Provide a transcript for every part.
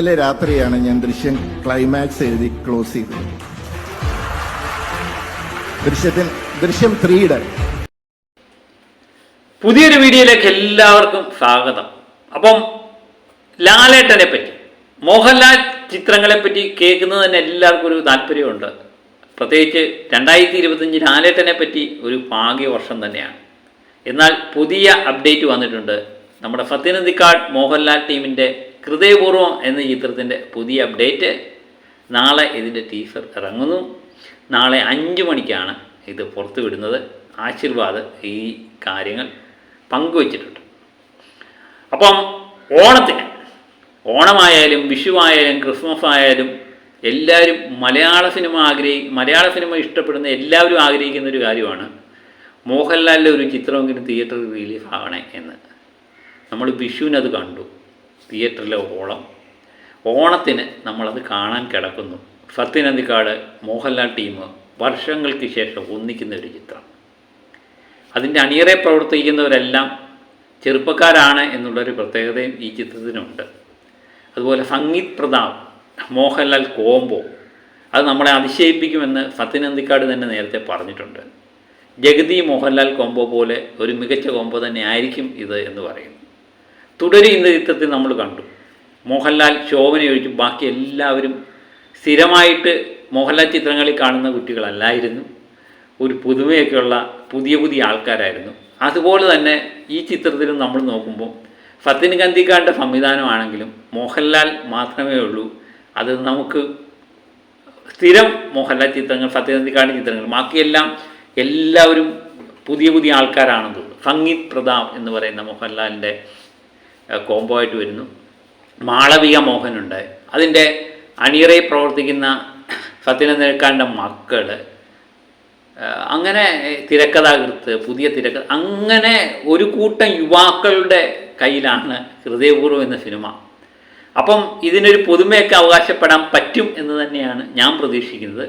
ഇന്നലെ രാത്രിയാണ് ഞാൻ ദൃശ്യം ക്ലൈമാക്സ് എഴുതി ക്ലോസ് ചെയ്തത്. ദൃശ്യത്തിൽ ദൃശ്യം ത്രീയുടെ പുതിയൊരു വീഡിയോയിലേക്ക് എല്ലാവർക്കും സ്വാഗതം. അപ്പം ലാലേട്ടനെ പറ്റി മോഹൻലാൽ ചിത്രങ്ങളെ പറ്റി കേൾക്കുന്നത് തന്നെ എല്ലാവർക്കും ഒരു താല്പര്യമുണ്ട്. പ്രത്യേകിച്ച് രണ്ടായിരത്തി ഇരുപത്തഞ്ച് ലാലേട്ടനെ പറ്റി ഒരു ഭാഗ്യവർഷം തന്നെയാണ്. എന്നാൽ പുതിയ അപ്ഡേറ്റ് വന്നിട്ടുണ്ട് നമ്മുടെ സത്യനന്ദിക്കാട് മോഹൻലാൽ ടീമിന്റെ ഹൃദയപൂർവം എന്ന ചിത്രത്തിന്റെ പുതിയ അപ്ഡേറ്റ് നാളെ ഇതിന്റെ ടീസർ ഇറങ്ങുന്നു. നാളെ അഞ്ച് മണിക്കാണ് ഇത് പുറത്തു വിടുന്നത്. ആശീർവാദ് ഈ കാര്യങ്ങൾ പങ്കുവച്ചിട്ടുണ്ട്. അപ്പം ഓണത്തിന് ഓണമായാലും വിഷുവായാലും ക്രിസ്മസ് ആയാലും എല്ലാവരും മലയാള സിനിമ ആഗ്രഹി മലയാള സിനിമ ഇഷ്ടപ്പെടുന്ന എല്ലാവരും ആഗ്രഹിക്കുന്ന ഒരു കാര്യമാണ് മോഹൻലാലിന്റെ ഒരു ചിത്രമെങ്കിലും തിയേറ്ററിൽ റിലീഫ് ആവണേ എന്ന്. നമ്മൾ വിഷുവിനത് കണ്ടു. തിയേറ്ററിലെ ഓളം. ഓണത്തിന് നമ്മളത് കാണാൻ കിടക്കുന്നു. സത്യനന്ദിക്കാട് മോഹൻലാൽ ടീം വർഷങ്ങൾക്ക് ശേഷം ഒന്നിക്കുന്ന ഒരു ചിത്രം. അതിന്റെ അണിയറെ പ്രവർത്തിക്കുന്നവരെല്ലാം ചെറുപ്പക്കാരാണ് എന്നുള്ളൊരു പ്രത്യേകതയും ഈ ചിത്രത്തിനുണ്ട്. അതുപോലെ സംഗീത് പ്രതാപ് മോഹൻലാൽ കോംബോ അത് നമ്മളെ അതിശയിപ്പിക്കുമെന്ന് സത്യനന്ദിക്കാട് തന്നെ നേരത്തെ പറഞ്ഞിട്ടുണ്ട്. ജഗതി മോഹൻലാൽ കോംബോ പോലെ ഒരു മികച്ച കോംബോ തന്നെ ആയിരിക്കും ഇത് എന്ന് പറയുന്നു. തുടരി ഇന്ന ചിത്രത്തിൽ നമ്മൾ കണ്ടു. മോഹൻലാൽ ശോഭന ഒഴിച്ചു ബാക്കി എല്ലാവരും സ്ഥിരമായിട്ട് മോഹൻലാൽ ചിത്രങ്ങളിൽ കാണുന്ന കുട്ടികളല്ലായിരുന്നു. ഒരു പുതുമയൊക്കെയുള്ള പുതിയ പുതിയ ആൾക്കാരായിരുന്നു. അതുപോലെ തന്നെ ഈ ചിത്രത്തിലും നമ്മൾ നോക്കുമ്പോൾ ഫത്തിൻ സത്യൻഗന്ധിക്കാരുടെ സംവിധാനമാണെങ്കിലും മോഹൻലാൽ മാത്രമേ ഉള്ളൂ. അത് നമുക്ക് സ്ഥിരം മോഹൻലാൽ ചിത്രങ്ങൾ സത്യനന്ദിക്കാട് ചിത്രങ്ങൾ ബാക്കിയെല്ലാം എല്ലാവരും പുതിയ പുതിയ ആൾക്കാരാണെന്ന് തോന്നുന്നു സംഗീത് പ്രതാപ് എന്ന് പറയുന്ന മോഹൻലാലിന്റെ കോംബോ ആയിട്ട് വരുന്നു. മാളവിക മോഹനുണ്ട്. അതിന്റെ അണിയറയിൽ പ്രവർത്തിക്കുന്ന സത്യനന്ദനക്കാരന്റെ മക്കൾ അങ്ങനെ തിരക്കഥാകൃത്ത് പുതിയ തിരക്ക അങ്ങനെ ഒരു കൂട്ടം യുവാക്കളുടെ കയ്യിലാണ് ഹൃദയപൂർവം എന്ന സിനിമ. അപ്പം ഇതിനൊരു പുതുമയൊക്കെ അവകാശപ്പെടാൻ പറ്റും എന്ന് തന്നെയാണ് ഞാൻ പ്രതീക്ഷിക്കുന്നത്.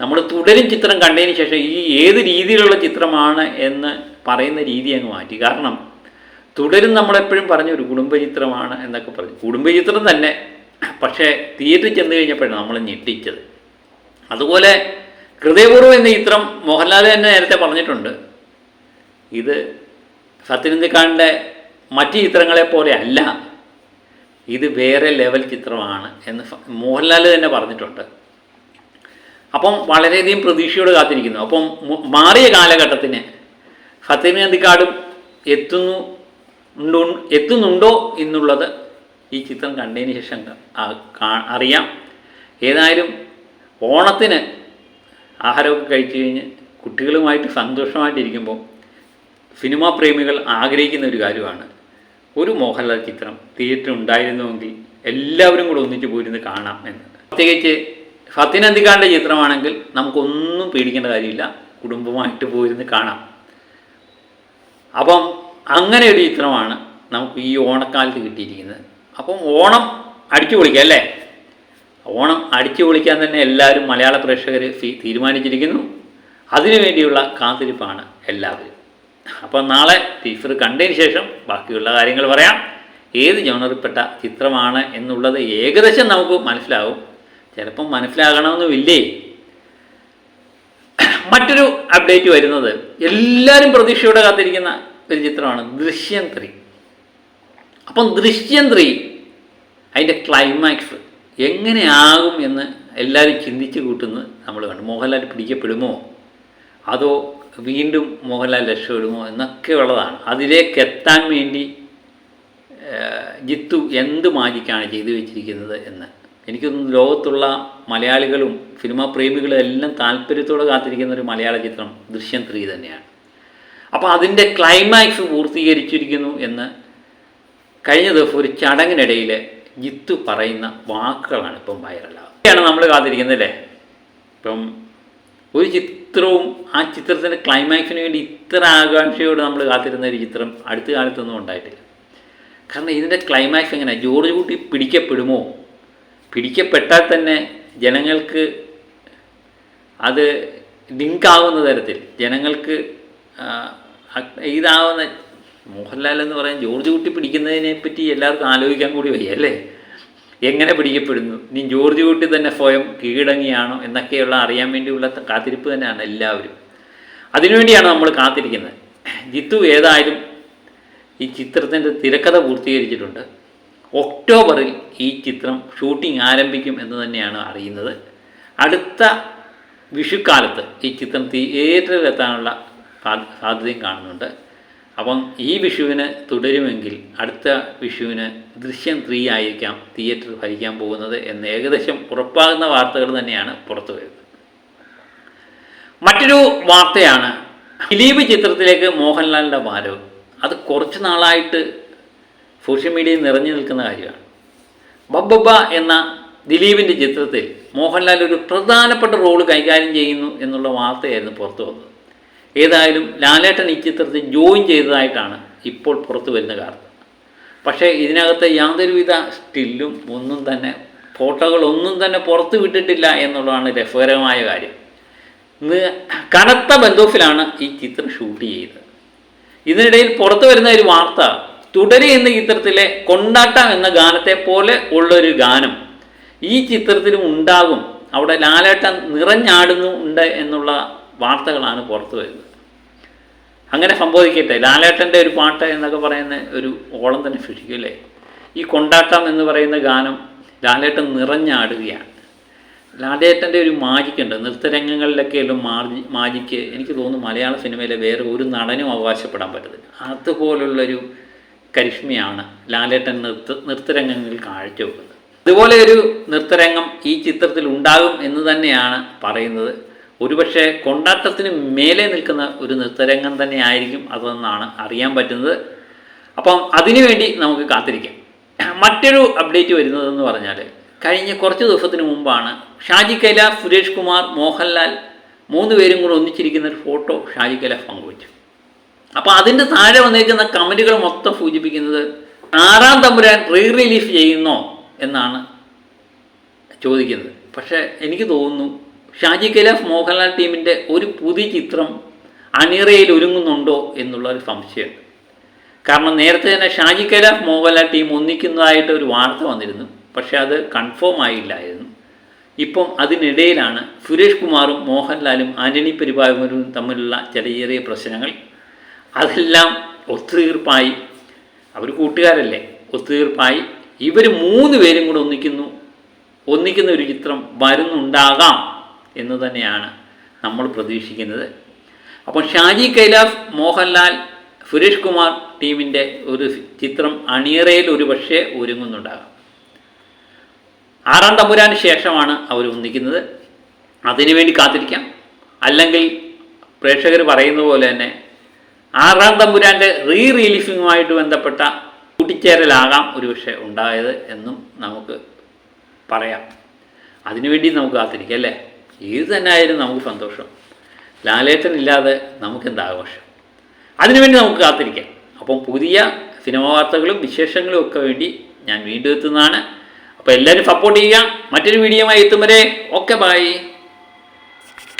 നമ്മൾ തുടരും ചിത്രം കണ്ടതിന് ശേഷം ഈ ഏത് രീതിയിലുള്ള ചിത്രമാണ് എന്ന് പറയുന്ന രീതി അങ്ങ് മാറ്റി. കാരണം തുടരും നമ്മളെപ്പോഴും പറഞ്ഞ ഒരു കുടുംബചിത്രമാണ് എന്നൊക്കെ പറഞ്ഞു. കുടുംബചിത്രം തന്നെ പക്ഷേ തിയേറ്ററിൽ ചെന്ന് കഴിഞ്ഞപ്പോഴാണ് നമ്മൾ ഞെട്ടിച്ചത്. അതുപോലെ ഹൃദയപൂർവം എന്ന ചിത്രം മോഹൻലാൽ തന്നെ നേരത്തെ പറഞ്ഞിട്ടുണ്ട്. ഇത് സത്യനന്ദിക്കാടിന്റെ മറ്റ് ചിത്രങ്ങളെ പോലെ അല്ല ഇത് വേറെ ലെവൽ ചിത്രമാണ് എന്ന് മോഹൻലാൽ തന്നെ പറഞ്ഞിട്ടുണ്ട്. അപ്പം വളരെയധികം പ്രതീക്ഷയോട് കാത്തിരിക്കുന്നു. അപ്പം മാറിയ കാലഘട്ടത്തിന് സത്യനന്ദിക്കാടും എത്തുന്നു ഉണ്ടോ എത്തുന്നുണ്ടോ എന്നുള്ളത് ഈ ചിത്രം കണ്ടതിന് ശേഷം അറിയാം. ഏതായാലും ഓണത്തിന് ആഹാരമൊക്കെ കഴിച്ചു കഴിഞ്ഞ് കുട്ടികളുമായിട്ട് സന്തോഷമായിട്ടിരിക്കുമ്പോൾ സിനിമാ പ്രേമികൾ ആഗ്രഹിക്കുന്ന ഒരു കാര്യമാണ്. ഒരു മോഹൻലാൽ ചിത്രം തിയേറ്റർ ഉണ്ടായിരുന്നുവെങ്കിൽ എല്ലാവരും കൂടെ ഒന്നിച്ച് പോയിരുന്ന് കാണാം എന്ന്. പ്രത്യേകിച്ച് ഫത്തിനന്തിക്കാരുടെ ചിത്രമാണെങ്കിൽ നമുക്കൊന്നും പേടിക്കേണ്ട കാര്യമില്ല. കുടുംബമായിട്ട് പോയിരുന്ന് കാണാം. അപ്പം അങ്ങനെ ഒരു ചിത്രമാണ് നമുക്ക് ഈ ഓണക്കാലത്ത് കിട്ടിയിരിക്കുന്നത്. അപ്പം ഓണം അടിച്ചു പൊളിക്കുക അല്ലേ? ഓണം അടിച്ചു പൊളിക്കാൻ തന്നെ എല്ലാവരും മലയാള പ്രേക്ഷകർ തീരുമാനിച്ചിരിക്കുന്നു. അതിനുവേണ്ടിയുള്ള കാത്തിരിപ്പാണ് എല്ലാവരും. അപ്പം നാളെ ടീച്ചർ കണ്ടതിന് ശേഷം ബാക്കിയുള്ള കാര്യങ്ങൾ പറയാം. ഏത് ജോണറിൽപ്പെട്ട ചിത്രമാണ് എന്നുള്ളത് ഏകദേശം നമുക്ക് മനസ്സിലാവും. ചിലപ്പം മനസ്സിലാകണമെന്നുമില്ലേ? മറ്റൊരു അപ്ഡേറ്റ് വരുന്നത് എല്ലാവരും പ്രതീക്ഷയോടെ കാത്തിരിക്കുന്ന ഒരു ചിത്രമാണ് ദൃശ്യം ത്രീ അപ്പം ദൃശ്യം ത്രീ അതിന്റെ ക്ലൈമാക്സ് എങ്ങനെയാകും എന്ന് എല്ലാവരും ചിന്തിച്ച് കൂട്ടുന്നത് നമ്മൾ കണ്ടു. മോഹൻലാൽ പിടിക്കപ്പെടുമോ? അതോ വീണ്ടും മോഹൻലാൽ രക്ഷപ്പെടുമോ എന്നൊക്കെ ഉള്ളതാണ്. അതിലേക്ക് എത്താൻ വേണ്ടി ജിത്തു എന്ത് മാജിക്കാണ് ചെയ്തു വെച്ചിരിക്കുന്നത് എന്ന്. എനിക്കൊന്നും ലോകത്തുള്ള മലയാളികളും സിനിമാ പ്രേമികളും എല്ലാം താല്പര്യത്തോടെ കാത്തിരിക്കുന്ന ഒരു മലയാള ചിത്രം ദൃശ്യം ത്രീ തന്നെയാണ്. അപ്പോൾ അതിന്റെ ക്ലൈമാക്സ് പൂർത്തീകരിച്ചിരിക്കുന്നു എന്ന് കഴിഞ്ഞ ദിവസം ഒരു ചടങ്ങിനിടയിൽ ജിത്തു പറയുന്ന വാക്കുകളാണ് ഇപ്പം വൈറലാകുന്നത് നമ്മൾ കാത്തിരിക്കുന്നത് അല്ലേ? ഇപ്പം ഒരു ചിത്രവും ആ ചിത്രത്തിന്റെ ക്ലൈമാക്സിന് വേണ്ടി ഇത്ര ആകാംക്ഷയോട് നമ്മൾ കാത്തിരുന്ന ഒരു ചിത്രം അടുത്ത കാലത്തൊന്നും ഉണ്ടായിട്ടില്ല. കാരണം ഇതിന്റെ ക്ലൈമാക്സ് എങ്ങനെ? ജോർജ് കുട്ടി പിടിക്കപ്പെടുമോ? പിടിക്കപ്പെട്ടാൽ തന്നെ ജനങ്ങൾക്ക് അത് ലിങ്കാവുന്ന തരത്തിൽ ജനങ്ങൾക്ക് ഇതാവുന്ന മോഹൻലാൽ എന്ന് പറയാൻ ജോർജ് കുട്ടി പിടിക്കുന്നതിനെ പറ്റി എല്ലാവർക്കും ആലോചിക്കാൻ കൂടി വയ്യ അല്ലേ? എങ്ങനെ പിടിക്കപ്പെടുന്നു? നീ ജോർജ് കുട്ടി തന്നെ സ്വയം കീഴടങ്ങിയാണോ എന്നൊക്കെയുള്ള അറിയാൻ വേണ്ടിയുള്ള കാത്തിരിപ്പ് തന്നെയാണ് എല്ലാവരും. അതിനുവേണ്ടിയാണ് നമ്മൾ കാത്തിരിക്കുന്നത്. ജിത്തു ഏതായാലും ഈ ചിത്രത്തിന്റെ തിരക്കഥ പൂർത്തീകരിച്ചിട്ടുണ്ട്. ഒക്ടോബറിൽ ഈ ചിത്രം ഷൂട്ടിംഗ് ആരംഭിക്കും എന്ന് തന്നെയാണ് അറിയുന്നത്. അടുത്ത വിഷുക്കാലത്ത് ഈ ചിത്രം തിയേറ്ററിലെത്താനുള്ള സാധ്യതയും കാണുന്നുണ്ട്. അപ്പം ഈ വിഷുവിന് തുടരുമെങ്കിൽ അടുത്ത വിഷുവിന് ദൃശ്യം ത്രീ ആയിരിക്കാം തിയേറ്റർ ഭരിക്കാൻ പോകുന്നത് എന്ന് ഏകദേശം ഉറപ്പാകുന്ന വാർത്തകൾ തന്നെയാണ് പുറത്തു വരുന്നത്. മറ്റൊരു വാർത്തയാണ് ദിലീപ് ചിത്രത്തിലേക്ക് മോഹൻലാലിന്റെ ഭാരവ്. അത് കുറച്ച് നാളായിട്ട് സോഷ്യൽ മീഡിയയിൽ നിറഞ്ഞു നിൽക്കുന്ന കാര്യമാണ്. ബബ്ബബ എന്ന ദിലീപിന്റെ ചിത്രത്തിൽ മോഹൻലാൽ ഒരു പ്രധാനപ്പെട്ട റോൾ കൈകാര്യം ചെയ്യുന്നു എന്നുള്ള വാർത്തയായിരുന്നു പുറത്തു വന്നത്. ഏതായാലും ലാലേട്ടൻ ഈ ചിത്രത്തിൽ ജോയിൻ ചെയ്തതായിട്ടാണ് ഇപ്പോൾ പുറത്തു വരുന്ന വാർത്ത. പക്ഷേ ഇതിനകത്ത് യാതൊരുവിധ സ്റ്റില്ലും ഒന്നും തന്നെ ഫോട്ടോകളൊന്നും തന്നെ പുറത്തു വിട്ടിട്ടില്ല എന്നുള്ളതാണ് രസകരമായ കാര്യം. കനത്ത ബന്ധോഫിലാണ് ഈ ചിത്രം ഷൂട്ട് ചെയ്തത്. ഇതിനിടയിൽ പുറത്തു വരുന്ന ഒരു വാർത്ത തുടരെ എന്ന ചിത്രത്തിലെ കൊണ്ടാട്ടം എന്ന ഗാനത്തെ പോലെ ഉള്ളൊരു ഗാനം ഈ ചിത്രത്തിലും ഉണ്ടാകും. അവിടെ ലാലേട്ടൻ നിറഞ്ഞാടുന്നു ഉണ്ട് എന്നുള്ള വാർത്തകളാണ് പുറത്തു വരുന്നത്. അങ്ങനെ സംഭവിക്കട്ടെ. ലാലേട്ടന്റെ ഒരു പാട്ട് എന്നൊക്കെ പറയുന്ന ഒരു ഓളം തന്നെ സൃഷ്ടിക്കും അല്ലേ? ഈ കൊണ്ടാട്ടം എന്ന് പറയുന്ന ഗാനം ലാലേട്ടൻ നിറഞ്ഞാടുകയാണ്. ലാലേട്ടന്റെ ഒരു മാജിക് ഉണ്ട് നൃത്തരംഗങ്ങളിലൊക്കെയുള്ള മാർജി മാജിക്ക് എനിക്ക് തോന്നുന്നു മലയാള സിനിമയിലെ വേറെ ഒരു നടനും അവകാശപ്പെടാൻ പറ്റത്തില്ല. അതുപോലുള്ളൊരു കരിഷ്മയാണ് ലാലേട്ടൻ നൃത്ത നൃത്തരംഗങ്ങളിൽ കാഴ്ചവെക്കുന്നത്. അതുപോലെ ഒരു നൃത്തരംഗം ഈ ചിത്രത്തിൽ ഉണ്ടാകും എന്ന് തന്നെയാണ് പറയുന്നത്. ഒരുപക്ഷെ കൊണ്ടാട്ടത്തിന് മേലെ നിൽക്കുന്ന ഒരു നൃത്തരംഗം തന്നെ ആയിരിക്കും അതെന്നാണ് അറിയാൻ പറ്റുന്നത്. അപ്പം അതിനുവേണ്ടി നമുക്ക് കാത്തിരിക്കാം. മറ്റൊരു അപ്ഡേറ്റ് വരുന്നതെന്ന് പറഞ്ഞാൽ കഴിഞ്ഞ കുറച്ച് ദിവസത്തിന് മുമ്പാണ് ഷാജി കൈലാസ് സുരേഷ് കുമാർ മോഹൻലാൽ മൂന്ന് പേരും കൂടെ ഒന്നിച്ചിരിക്കുന്ന ഒരു ഫോട്ടോ ഷാജി കൈലാസ് പങ്കുവച്ചു. അപ്പോൾ അതിന്റെ താഴെ വന്നിരിക്കുന്ന കമന്റുകൾ മൊത്തം സൂചിപ്പിക്കുന്നത് ആറാം തമ്പുരാൻ റീ റിലീഫ് ചെയ്യുന്നോ എന്നാണ് ചോദിക്കുന്നത്. പക്ഷേ എനിക്ക് തോന്നുന്നു ഷാജി കൈലാസ് മോഹൻലാൽ ടീമിന്റെ ഒരു പുതിയ ചിത്രം അണിയറയിൽ ഒരുങ്ങുന്നുണ്ടോ എന്നുള്ള ഒരു സംശയമുണ്ട് കാരണം നേരത്തെ തന്നെ ഷാജി കൈലാസ് മോഹൻലാൽ ടീം ഒന്നിക്കുന്നതായിട്ട് ഒരു വാർത്ത വന്നിരുന്നു. പക്ഷേ അത് കൺഫേം ആയില്ലായിരുന്നു. ഇപ്പം അതിനിടയിലാണ് സുരേഷ് കുമാറും മോഹൻലാലും ആന്റണി പെരുവായൂരും തമ്മിലുള്ള ചെറിയ ചെറിയ പ്രശ്നങ്ങൾ. അതെല്ലാം ഒത്തുതീർപ്പായി. അവർ കൂട്ടുകാരല്ലേ? ഒത്തുതീർപ്പായി. ഇവർ മൂന്ന് പേരും കൂടെ ഒന്നിക്കുന്നു. ഒന്നിക്കുന്ന ഒരു ചിത്രം വരുന്നുണ്ടാകാം. എന്ന് തന്നെയാണ് നമ്മൾ പ്രതീക്ഷിക്കുന്നത്. അപ്പോൾ ഷാജി കൈലാസ് മോഹൻലാൽ സുരേഷ് കുമാർ ടീമിന്റെ ഒരു ചിത്രം അണിയറയിൽ ഒരു പക്ഷേ ഒരുങ്ങുന്നുണ്ടാകാം. ആറാം തമ്പുരാന് ശേഷമാണ് അവർ ഒന്നിക്കുന്നത്. അതിനുവേണ്ടി കാത്തിരിക്കാം. അല്ലെങ്കിൽ പ്രേക്ഷകർ പറയുന്ന പോലെ തന്നെ ആറാം തമ്പുരാന്റെ റീ റിലീഫിങ്ങുമായിട്ട് ബന്ധപ്പെട്ട കൂട്ടിച്ചേരലാകാം ഒരുപക്ഷെ ഉണ്ടായത് എന്നും നമുക്ക് പറയാം. അതിനുവേണ്ടി നമുക്ക് കാത്തിരിക്കാം അല്ലേ? ഏത് തന്നെ നമുക്ക് സന്തോഷം. ലാലേട്ടൻ ഇല്ലാതെ നമുക്കെന്ത് ആഘോഷം? അതിനുവേണ്ടി നമുക്ക് കാത്തിരിക്കാം. അപ്പം പുതിയ സിനിമ വാർത്തകളും വിശേഷങ്ങളും ഒക്കെ വേണ്ടി ഞാൻ വീണ്ടും എത്തുന്നതാണ്. അപ്പോൾ എല്ലാവരും സപ്പോർട്ട് ചെയ്യുക. മറ്റൊരു വീഡിയോയുമായി എത്തും വരെ. Okay bye